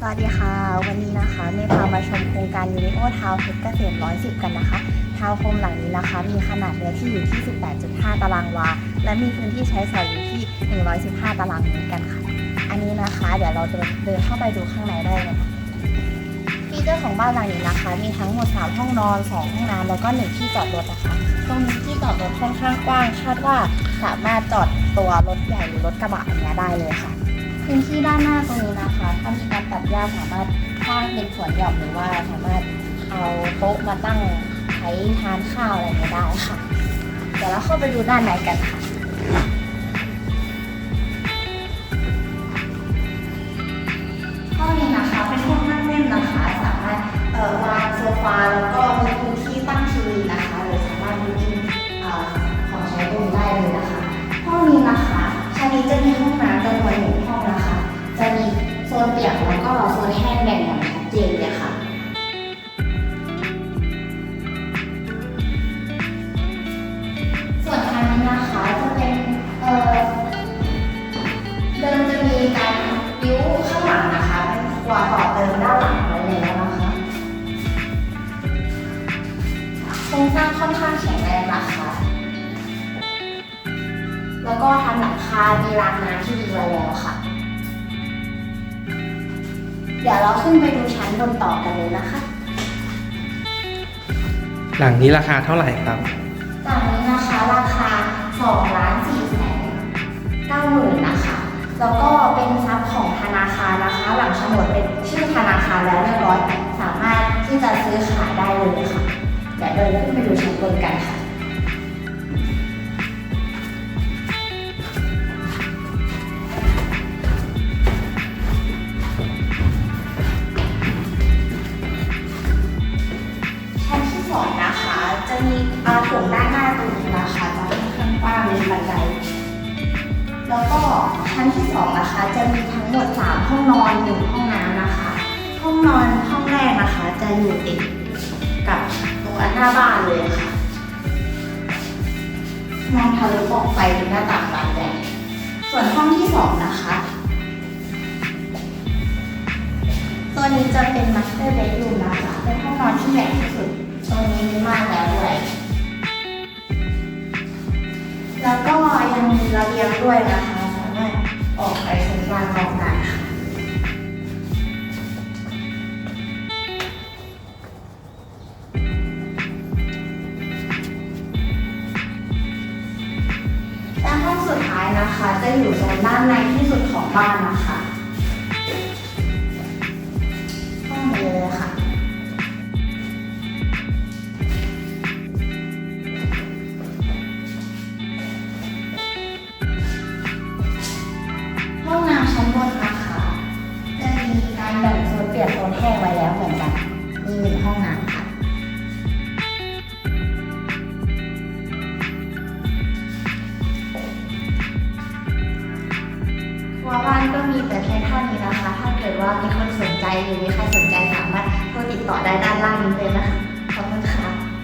สวัสดีค่ะ วันนี้นะคะเมย์พามาชมโครงการยูนิโอทาวเพชรเกษม110 กันนะคะ ทาวโฮมหลังนี้นะคะ มีขนาดเนื้อที่อยู่ที่ 18.5 ตารางวา และมีพื้นที่ใช้สอยอยู่ที่ 115 ตารางเมตรกันค่ะ อันนี้นะคะ เดี๋ยวเราจะเดินเข้าไปดูข้างในได้เลยค่ะฟีเจอร์ของบ้านหลังนี้นะคะ มีทั้งหมด 3 ห้องนอน 2 ห้องน้ำแล้วก็ 1 ที่จอดรถนะคะ ตรงนี้ที่จอดรถค่อนข้างกว้าง คาดว่าสามารถจอดตัวรถใหญ่หรือรถกระบะเนี้ยได้เลยค่ะ พื้นที่ด้านหน้าตรงนี้นะคะ ถ้ามีการตัดหญ้าสามารถสร้างเป็นสวนหย่อมหรือว่าสามารถเอาโต๊ะมาตั้งใช้ทานข้าวอะไรอย่างเงี้ยได้ค่ะ เดี๋ยวเราเข้าไปดูด้านในกันค่ะห้องนี้นะคะเป็นห้องนั่งเล่นนะคะ สามารถวางโซฟาแล้ว โครงสร้างค่อนข้างแข็งแรงนะคะ แล้วก็ทำหลังคา มีรางน้ำที่ดีไว้แล้วค่ะ เดี๋ยวเราขึ้นไปดูชั้นบนต่อกันเลยนะคะ หลังนี้ราคาเท่าไหร่ครับ หลังนี้นะคะราคา2ล้าน4แสน9หมื่นนะคะ แล้วก็เป็นทรัพย์ของธนาคารนะคะ หลังโฉนดเป็นชื่อธนาคารแล้วเรียบร้อย สามารถที่จะซื้อขายได้เลยค่ะ เดี๋ยวเดินขึ้นไปดูชั้นบนกันค่ะชั้นที่สองนะคะจะมีอาโถงด้านหน้าตรงนี้นะคะจะค่อนข้างกว้างมีบันได แล้วก็ชั้นที่สองนะคะ จะมีทั้งหมด3ห้องนอนหนึ่งห้องน้ำนะคะ ห้องนอนห้องแรกนะคะ จะอยู่ติด น้าบ้านเลยค่ะมองทะลุออกไปเป็นหน้าต่างบานใหญ่ส่วนห้องที่สองนะคะ ตัวนี้จะเป็นมัสเตอร์เบดรูมนะคะ เป็นห้องนอนที่ใหญ่ที่สุด ตรงนี้มีม่านแล้วด้วย แล้วก็ยังมีระเบียงด้วยนะคะสามารถออกไปชั้นล่างนอกได้ค่ะ สุดท้ายนะคะ จะอยู่โซนด้านในที่สุดของบ้านนะคะห้องนี้เลยค่ะ ห้องน้ำชั้นบนนะคะจะมีการแบ่งโซนเปียกโซนแห้งไว้แล้วเหมือนกัน มีหนึ่งห้องน้ำ แค่เพียงเท่านี้นะคะ ถ้าเกิดว่ามีคนสนใจหรือมีใครสนใจสามารถโทรติดต่อได้ด้านล่างนี้เลยนะคะ